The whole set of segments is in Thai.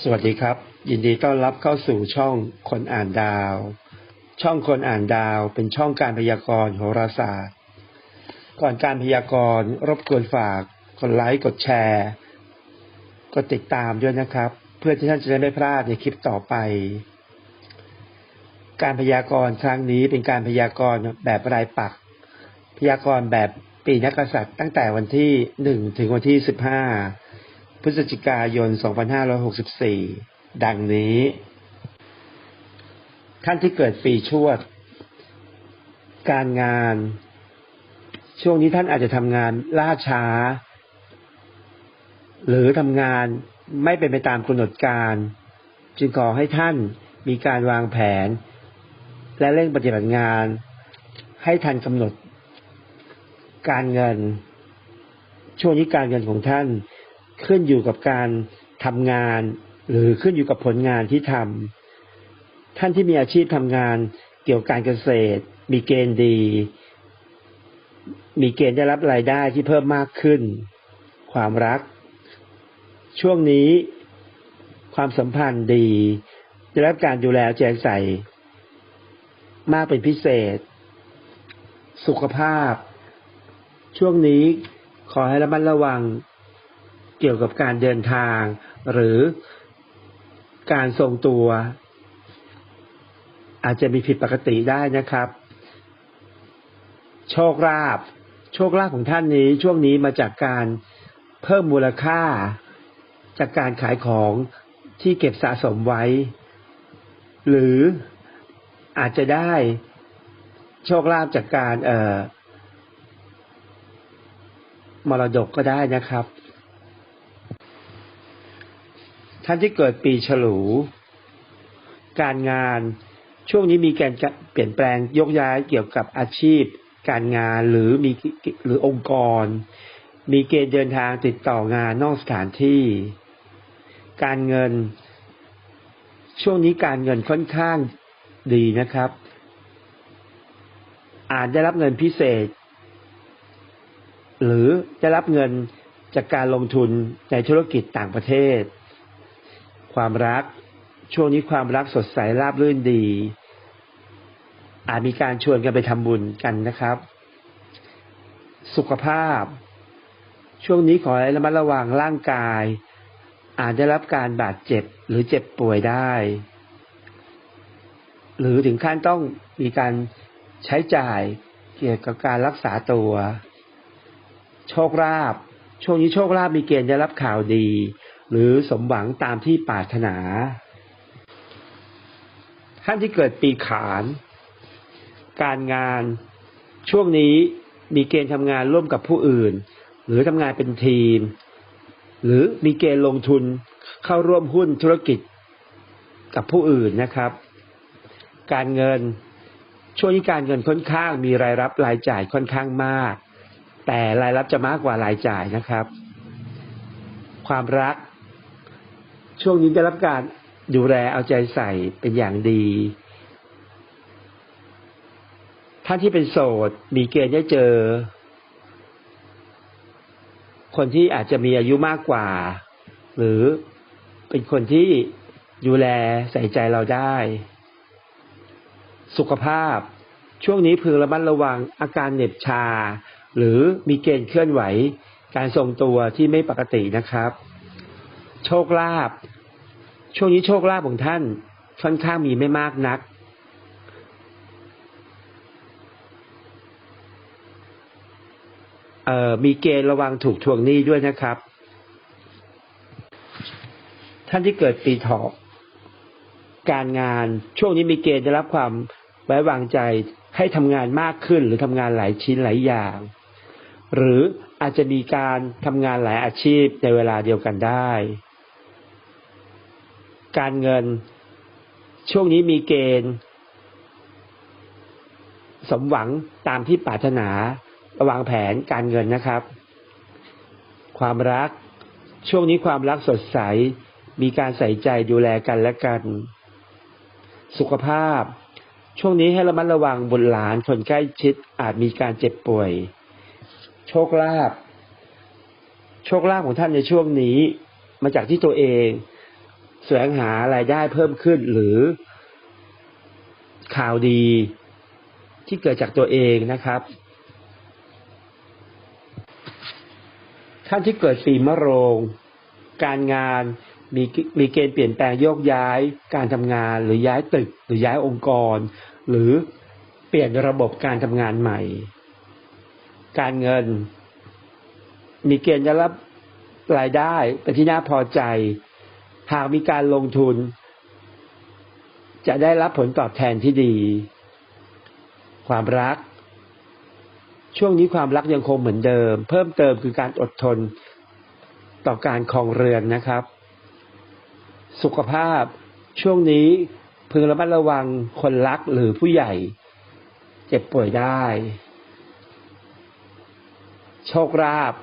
สวัสดีครับ ยินดีต้อนรับเข้าสู่ช่องคนอ่านดาว ช่องคนอ่านดาวเป็นช่องการพยากรณ์โหราศาสตร์ ก่อนการพยากรณ์รบกวนฝากกดไลค์กดแชร์ กดติดตามด้วยนะครับ เพื่อที่ท่านจะได้ไม่พลาดในคลิปต่อไป การพยากรณ์ครั้งนี้เป็นการพยากรณ์แบบรายปัก พยากรณ์แบบปีนักกษัตริย์ตั้งแต่วันที่1ถึงวันที่15 พฤศจิกายน 2564 ดังนี้ ท่านที่เกิดปีชวด การงาน ช่วงนี้ท่านอาจจะทำงานล่าช้า หรือทำงานไม่เป็นไปตามกำหนดการ จึงขอให้ท่านมีการวางแผน และเร่งปฏิบัติงาน ให้ทันกำหนด การเงิน ช่วงนี้การเงินของท่าน ขึ้นอยู่กับการทำงาน หรือขึ้นอยู่กับผลงานที่ทำท่านที่มีอาชีพทำงานเกี่ยวกับการเกษตร มีเกณฑ์ดี มีเกณฑ์ได้รับรายได้ที่เพิ่มมากขึ้น ความรัก ช่วงนี้ความสัมพันธ์ดี ได้รับการดูแลเอาใจใส่ มากเป็นพิเศษ สุขภาพ ช่วงนี้ขอให้ระมัดระวัง เกี่ยวกับการเดินทาง หรือการทรงตัว อาจจะมีผิดปกติได้นะครับ โชคลาภโชคลาภของท่านนี้ช่วงนี้มาจากการเพิ่มมูลค่า จากการขายของที่เก็บสะสมไว้ หรืออาจจะได้โชคลาภจากการเอ่อมรดกก็ได้นะครับ ท่านที่เกิดปีฉลู การงานช่วงนี้มีการเปลี่ยนแปลงยกย้ายเกี่ยวกับอาชีพ การงานหรือมีหรือองค์กร มีเกณฑ์เดินทางติดต่องานนอกสถานที่ การเงิน ช่วงนี้การเงินค่อนข้างดีนะครับ อาจได้รับเงินพิเศษ หรือได้รับเงินจากการลงทุนในธุรกิจต่างประเทศ ความรัก ช่วงนี้ความรักสดใสราบรื่นดี อาจมีการชวนกันไปทำบุญกันนะครับ สุขภาพ ช่วงนี้ขอให้ระมัดระวังร่างกาย อาจได้รับการบาดเจ็บหรือเจ็บป่วยได้ หรือถึงขั้นต้องมีการใช้จ่ายเกี่ยวกับการรักษาตัว โชคลาภช่วงนี้โชคลาภมีเกณฑ์ได้รับข่าวดี หรือสมหวังตามที่ปรารถนา ท่านที่เกิดปีขาน การงานช่วงนี้มีเกณฑ์ทำงานร่วมกับผู้อื่น หรือทำงานเป็นทีม หรือมีเกณฑ์ลงทุนเข้าร่วมหุ้นธุรกิจกับผู้อื่นนะครับ การเงินช่วงนี้การเงินค่อนข้างมีรายรับรายจ่ายค่อนข้างมาก แต่รายรับจะมากกว่ารายจ่ายนะครับ ความรัก ช่วงนี้ได้รับการดูแลเอาใจใส่เป็นอย่างดี ท่านที่เป็นโสด มีเกณฑ์ได้เจอ คนที่อาจจะมีอายุมากกว่า หรือเป็นคนที่ดูแลใส่ใจเราได้ สุขภาพ ช่วงนี้พึงระมัดระวังอาการเหน็บชา หรือมีเกณฑ์เคลื่อนไหว การทรงตัวที่ไม่ปกตินะครับ โชคลาภ ช่วงนี้โชคลาภของท่านค่อนข้างมีไม่มากนัก เอ่อมีเกณฑ์ระวังถูกทวงหนี้ด้วยนะครับ ท่านที่เกิดปีเถาะการงานช่วงนี้มีเกณฑ์ได้รับความไว้วางใจให้ทำงานมากขึ้นหรือทำงานหลายชิ้นหลายอย่าง หรืออาจจะมีการทำงานหลายอาชีพในเวลาเดียวกันได้ การเงิน ช่วงนี้มีเกณฑ์ สมหวังตามที่ปรารถนา ระวางแผนการเงินนะครับ ความรัก ช่วงนี้ความรักสดใส มีการใส่ใจดูแลกันและกัน สุขภาพ ช่วงนี้ให้ระมัดระวังบุตรหลานคนใกล้ชิดอาจมีการเจ็บป่วย โชคลาภ โชคลาภของท่านในช่วงนี้มาจากที่ตัวเอง แสวงหารายได้เพิ่มขึ้นหรือข่าวดีที่เกิดจากตัวเองนะครับ ท่านที่เกิดปีมะโรง การงานมีมีเกณฑ์เปลี่ยนแปลงโยกย้าย การทำงานหรือย้ายตึกหรือย้ายองค์กร หรือเปลี่ยนระบบการทำงานใหม่ การเงิน มีเกณฑ์จะรับรายได้เป็นที่น่าพอใจ หากมีการลงทุน จะได้รับผลตอบแทนที่ดี ความรัก ช่วงนี้ความรักยังคงเหมือนเดิม เพิ่มเติมคือการอดทนต่อการครองเรือนนะครับ สุขภาพช่วงนี้พึงระมัดระวังคนรักหรือผู้ใหญ่ เจ็บป่วยได้ โชคลาภ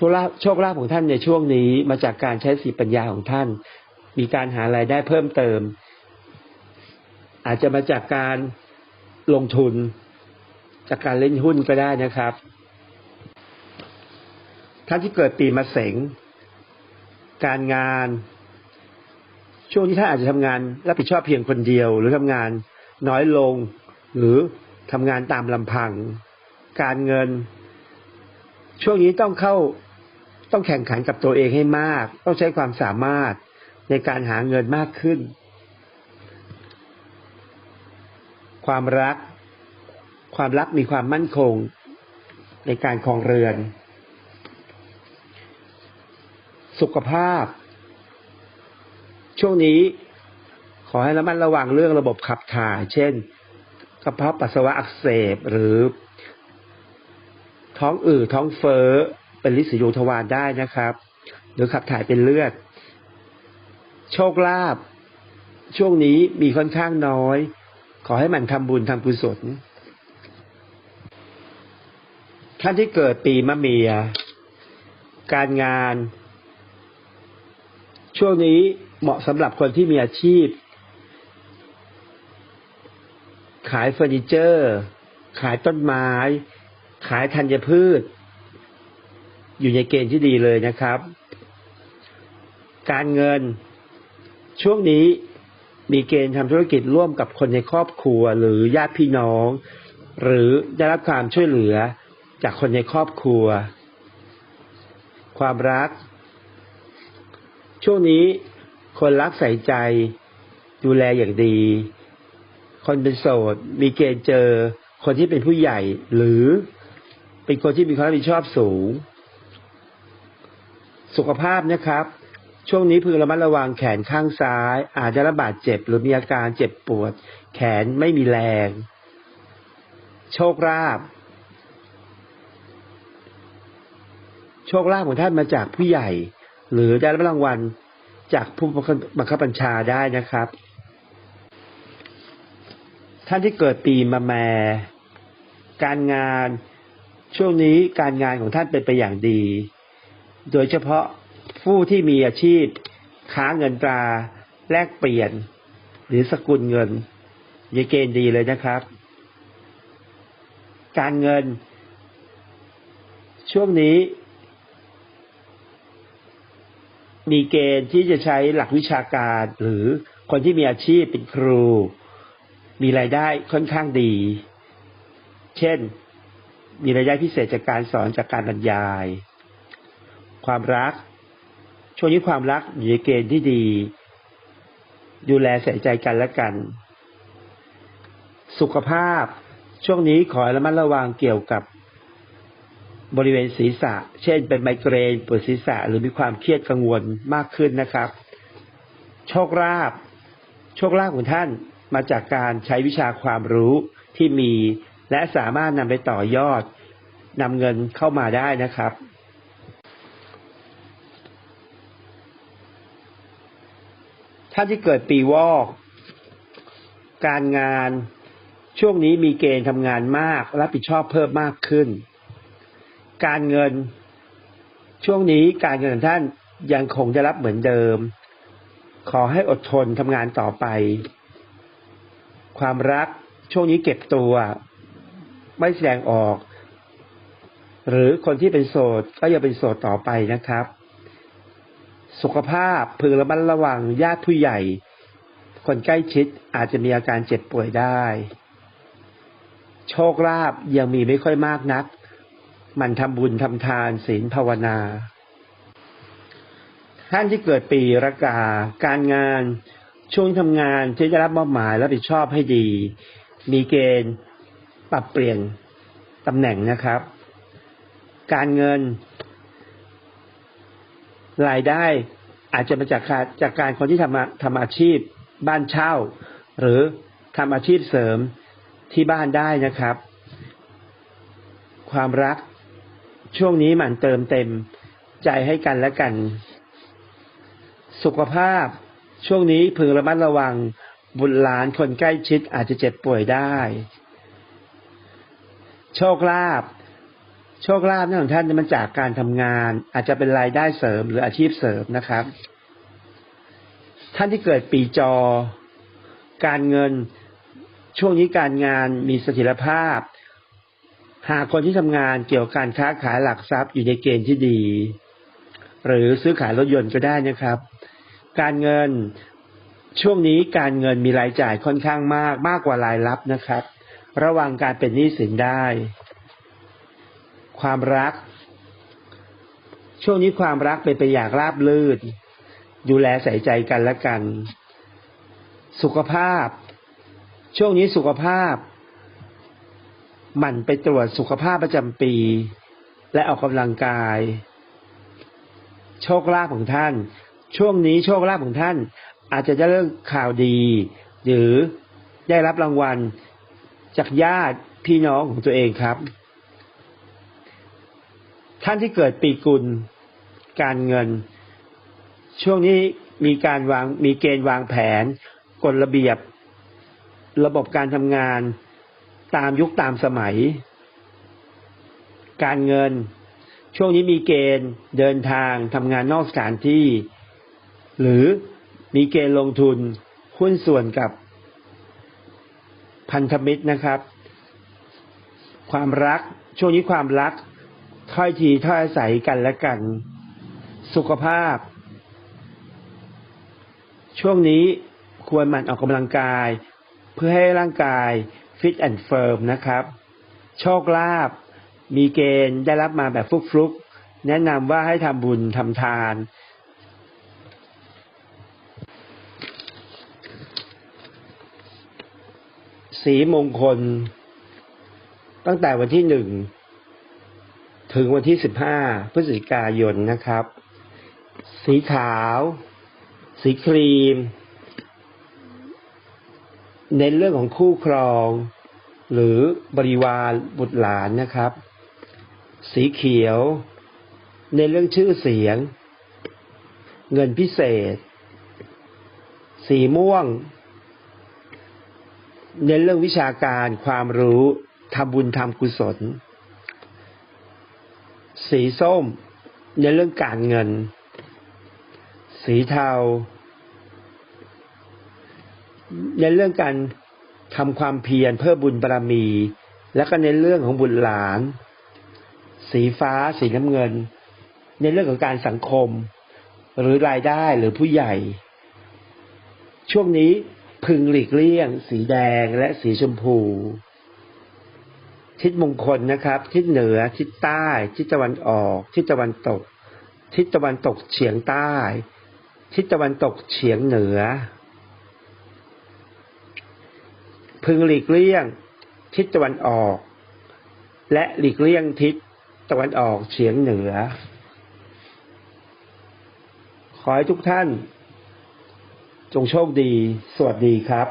โชคลาภโชคลาภของท่านในช่วงนี้มาจากการใช้สติปัญญาของท่าน มีการหารายได้เพิ่มเติม อาจจะมาจากการลงทุน จากการเล่นหุ้นก็ได้นะครับ ท่านที่เกิดปีมะเสงการงาน ช่วงที่ท่านอาจจะทำงานรับผิดชอบเพียงคนเดียว หรือทำงานน้อยลง หรือทำงานตามลำพัง การเงินช่วงนี้ต้องเข้า ต้องแข่งขันกับตัวเองให้มาก ต้องใช้ความสามารถในการหาเงินมากขึ้น ความรัก ความรักมีความมั่นคงในการครองเรือน สุขภาพ ช่วงนี้ขอให้ระมัดระวังเรื่องระบบขับถ่าย เช่น กระเพาะปัสสาวะอักเสบหรือ ท้องอืดท้องเฟ้อ เป็นลินสีดวงทวารได้นะครับ หรือขับถ่ายเป็นเลือด โชคลาภช่วงนี้มีค่อนข้างน้อย ขอให้มันทำบุญทำกุศลท่านที่เกิดปีมะเมีย การงาน ช่วงนี้เหมาะสำหรับคนที่มีอาชีพ ขายเฟอร์นิเจอร์ ขายต้นไม้ ขายธัญพืช อยู่ในเกณฑ์ที่ดีเลยนะครับ การเงินช่วงนี้มีเกณฑ์ทำธุรกิจร่วมกับคนในครอบครัวหรือญาติพี่น้อง หรือได้รับความช่วยเหลือจากคนในครอบครัว ความรัก ช่วงนี้คนรักใส่ใจ ดูแลอย่างดี คนเป็นโสด มีเกณฑ์เจอคนที่เป็นผู้ใหญ่หรือเป็นคนที่มีความรับผิดชอบสูง สุขภาพนะครับ ช่วงนี้พึงระมัดระวังแขนข้างซ้าย อาจจะระบาดเจ็บหรือมีอาการเจ็บปวด แขนไม่มีแรง โชคลาภโชคลาภของท่านมาจากผู้ใหญ่ หรือได้รับรางวัลจากผู้บังคับบัญชาได้นะครับ ท่านที่เกิดปีมาแมการงานช่วงนี้การงานของท่านเป็นไปอย่างดี โดยเฉพาะผู้ที่มีอาชีพ ค้าเงินตรา แลกเปลี่ยน หรือสกุลเงินยเกณฑ์ดีเลยนะครับ การเงิน ช่วงนี้ มีเกณฑ์ที่จะใช้หลักวิชาการ หรือคนที่มีอาชีพเป็นครู มีรายได้ค่อนข้างดี เช่น มีรายได้พิเศษจากการสอนจากการบรรยาย ความรัก ช่วงนี้ความรักอยู่ในเกณฑ์ที่ดี ดูแลใส่ใจกันและกัน สุขภาพ ช่วงนี้ขอระมัดระวังเกี่ยวกับบริเวณศีรษะ เช่น เป็นไมเกรนปวดศีรษะ หรือมีความเครียดกังวลมากขึ้นนะครับ โชคลาภโชคลาภของท่านมาจากการใช้วิชาความรู้ที่มี และสามารถนำไปต่อยอดนำเงินเข้ามาได้นะครับ ท่านที่เกิดปีวอก การงานช่วงนี้มีเกณฑ์ทำงานมากรับผิดชอบเพิ่มมากขึ้น การเงินช่วงนี้การเงินของท่านยังคงจะรับเหมือนเดิม ขอให้อดทนทำงานต่อไป ความรักช่วงนี้เก็บตัว ไม่แสดงออก หรือคนที่เป็นโสดก็ยังเป็นโสดต่อไปนะครับ สุขภาพพึงระมัดระวังญาติผู้ใหญ่ คนใกล้ชิดอาจจะมีอาการเจ็บป่วยได้ โชคลาภยังมีไม่ค่อยมากนัก มันทำบุญทำทานศีลภาวนา ท่านที่เกิดปีระกา การงานช่วงทำงานที่จะรับมอบหมายรับผิดชอบให้ดี มีเกณฑ์ปรับเปลี่ยนตำแหน่งนะครับ การเงิน รายได้อาจจะมาจากการจากการคนที่ทำทำอาชีพบ้านเช่า หรือทำอาชีพเสริมที่บ้านได้นะครับ ความรักช่วงนี้หมั่นเติมเต็มใจให้กันและกัน สุขภาพช่วงนี้พึงระมัดระวังบุตรหลานคนใกล้ชิดอาจจะเจ็บป่วยได้ โชคลาภ โชคลาภนั่นของท่านมันจากการทำงาน อาจจะเป็นรายได้เสริมหรืออาชีพเสริมนะครับ ท่านที่เกิดปีจอ การเงินช่วงนี้การงานมีเสถียรภาพ หากคนที่ทำงานเกี่ยวกับการค้าขายหลักทรัพย์อยู่ในเกณฑ์ที่ดี หรือซื้อขายรถยนต์ก็ได้นะครับ การเงินช่วงนี้การเงินมีรายจ่ายค่อนข้างมากมากกว่ารายรับนะครับ ระวังการเป็นหนี้สินได้ ความรัก ช่วงนี้ความรักเป็นไปอย่างราบรื่น ดูแลใส่ใจกันและกัน สุขภาพ ช่วงนี้สุขภาพ หมั่นไปตรวจสุขภาพประจำปี และออกกำลังกาย โชคลาภของท่าน ช่วงนี้โชคลาภของท่าน อาจจะได้เรื่องข่าวดี หรือได้รับรางวัลจากญาติพี่น้องของตัวเองครับ ท่านที่เกิดปีกุลการเงิน ช่วงนี้มีการวางมีเกณฑ์วางแผนกฎระเบียบ ระบบการทำงานตามยุคตามสมัย การเงิน ช่วงนี้มีเกณฑ์เดินทางทำงานนอกสถานที่ หรือมีเกณฑ์ลงทุนหุ้นส่วนกับพันธมิตรนะครับ ความรักช่วงนี้ความรัก ถ้อยทีถ้อยอาศัยกันและกัน สุขภาพ ช่วงนี้ควรหมั่นออกกำลังกาย เพื่อให้ร่างกายฟิตแอนด์เฟิร์มนะครับ โชคลาภมีเกณฑ์ได้รับมาแบบฟลุกๆแนะนำว่าให้ทำบุญทำทาน สีมงคล ตั้งแต่วันที่หนึ่ง ถึงวันที่สิบห้าพฤศจิกายนนะครับ สีขาว สีครีม เน้นเรื่องของคู่ครอง หรือบริวารบุตรหลานนะครับ สีเขียว ในเรื่องชื่อเสียง เงินพิเศษ สีม่วง เน้นเรื่องวิชาการความรู้ทำบุญทำกุศล สีส้มเน้นเรื่องการเงิน สีเทา ในเรื่องการทำความเพียรเพื่อบุญบารรมี แล้วก็ในเรื่องของบุญหลาน สีฟ้า สีน้ำเงิน ในเรื่องของการสังคม หรือรายได้หรือผู้ใหญ่ ช่วงนี้พึงหลีกเลี่ยง สีแดงและสีชมพู ทิศมงคลนะครับ ทิศเหนือ ทิศใต้ ทิศตะวันออก ทิศตะวันตก ทิศตะวันตกเฉียงใต้ ทิศตะวันตกเฉียงเหนือ พึงหลีกเลี่ยง ทิศตะวันออก และหลีกเลี่ยงทิศตะวันออกเฉียงเหนือ ขอให้ทุกท่าน จงโชคดี สวัสดีครับ